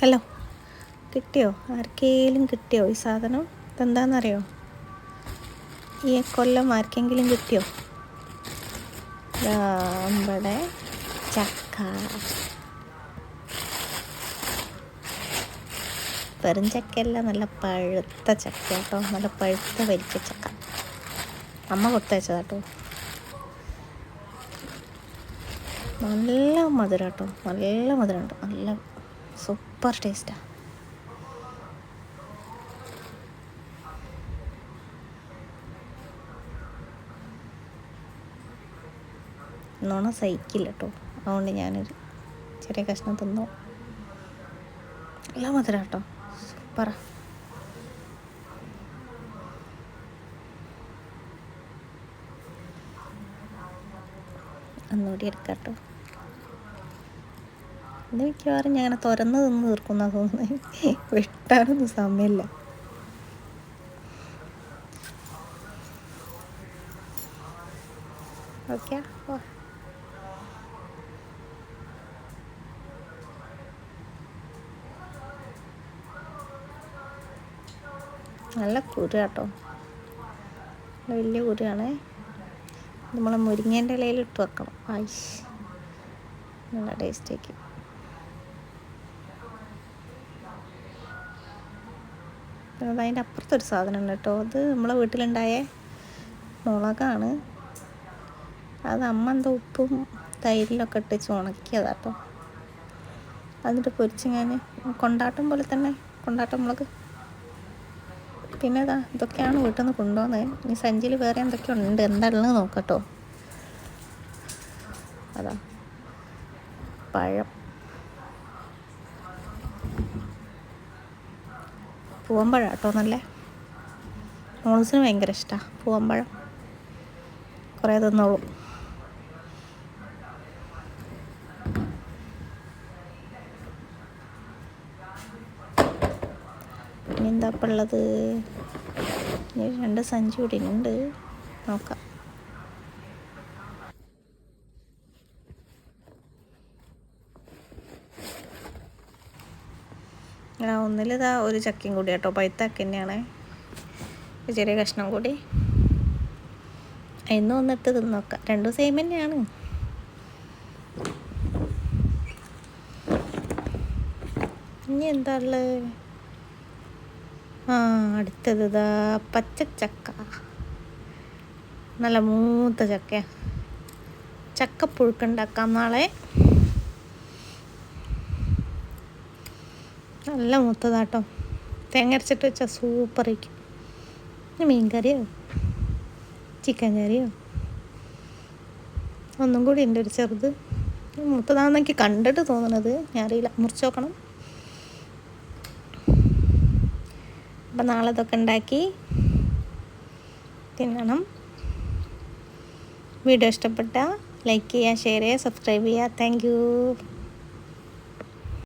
Hello. കിട്ടിയോ? ആർക്കെങ്കിലും കിട്ടിയോ ഈ സാധനം? ഇതെന്താണെന്നറിയോ ഈ കൊല്ലം ആർക്കെങ്കിലും കിട്ടിയോ? നമ്മുടെ ചക്ക. വെറും ചക്കയല്ല നല്ല പഴുത്ത ചക്ക കേട്ടോ. നല്ല പഴുത്ത വലിച്ച ചക്ക. അമ്മ കൊടുത്തയച്ചതാട്ടോ. നല്ല മധുരം കേട്ടോ നല്ല മധുരമുണ്ട്. നല്ല സൂപ്പർ ടേസ്റ്റാണ് നോണ സഹിക്കില്ല കേട്ടോ അതുകൊണ്ട് ഞാനൊരു ചെറിയ കഷ്ണം തിന്നു. എല്ലാം മധുര കേട്ടോ സൂപ്പറാ. ഒന്നുകൂടി എടുക്കാം കേട്ടോ ഇത് മിക്കവാറും ഞാൻ അങ്ങനെ തുറന്ന് തിന്ന് തീർക്കുന്ന തോന്നുന്നത് വെട്ടാനൊന്നും സമയമില്ല. ഓക്കെ ഓ നല്ല കുരു കേട്ടോ വലിയ കുരുവാണേ. നമ്മളെ മുരിങ്ങേന്റെ ഇലയിൽ ഇട്ട് വെക്കണം. ആയിഷ് നല്ല ടേസ്റ്റേക്ക് അതിന്റെ അപ്പുറത്തൊരു സാധനം ഉണ്ട് കേട്ടോ. അത് നമ്മളെ വീട്ടിലുണ്ടായ മുളകാണ്. അത് അമ്മ എന്തോ ഉപ്പും തൈരിലൊക്കെ ഇട്ടിച്ച് ഉണക്കിയതാട്ടോ അതിന്റെ പൊരിച്ച് ഞാൻ കൊണ്ടാട്ടം പോലെ തന്നെ കൊണ്ടാട്ടം മുളക്. പിന്നെ ഇതാ ഇതൊക്കെയാണ് വീട്ടിൽ നിന്ന് കൊണ്ടുപോകുന്നത്. ഇനി സഞ്ചിയിൽ വേറെ എന്തൊക്കെ ഉണ്ട് എന്താണെന്ന് നോക്കട്ടോ അതാ പഴം. പൂവമ്പഴം കേട്ടോ നല്ല? മോൾസിന് ഭയങ്കര ഇഷ്ടമാണ് പൂവമ്പഴം. കുറേ തിന്നോളൂ. ഇനി എന്താ ഉള്ളത്? രണ്ട് സഞ്ചി കൂടി ഉണ്ട് നോക്കാം. ആ ഒന്നിലിതാ ഒരു ചക്കയും കൂടി കേട്ടോ. പഴുത്തക്ക തന്നെയാണ്. ചെറിയ കഷ്ണം കൂടി. ഇന്ന് വന്നിട്ട് തിന്നോക്കാം രണ്ടും സെയിം തന്നെയാണ്. ഇനി എന്താ ഉള്ളത് ആ അടുത്തത് ഇതാ പച്ചച്ചക്ക. നല്ല മൂത്ത ചക്ക ചക്കപ്പുഴുക്കുണ്ടാക്കാം നാളെ. നല്ല മൂത്തതാട്ടോ. തേങ്ങ അരച്ചിട്ട് വെച്ചാൽ സൂപ്പറായിരിക്കും മീൻ കറിയോ ചിക്കൻ കറിയോ? ഒന്നും കൂടി ഉണ്ട് ഒരു ചെറുത്. മൂത്തതാണെന്ന് എനിക്ക് കണ്ടിട്ട് തോന്നണത്. ഞാൻ അറിയില്ല. മുറിച്ച് നോക്കണം. അപ്പം നാളെ ഇതൊക്കെ ഉണ്ടാക്കി തിന്നണം. വീഡിയോ ഇഷ്ടപ്പെട്ട ലൈക്ക് ചെയ്യുക ഷെയർ ചെയ്യുക സബ്സ്ക്രൈബ് ചെയ്യുക. താങ്ക്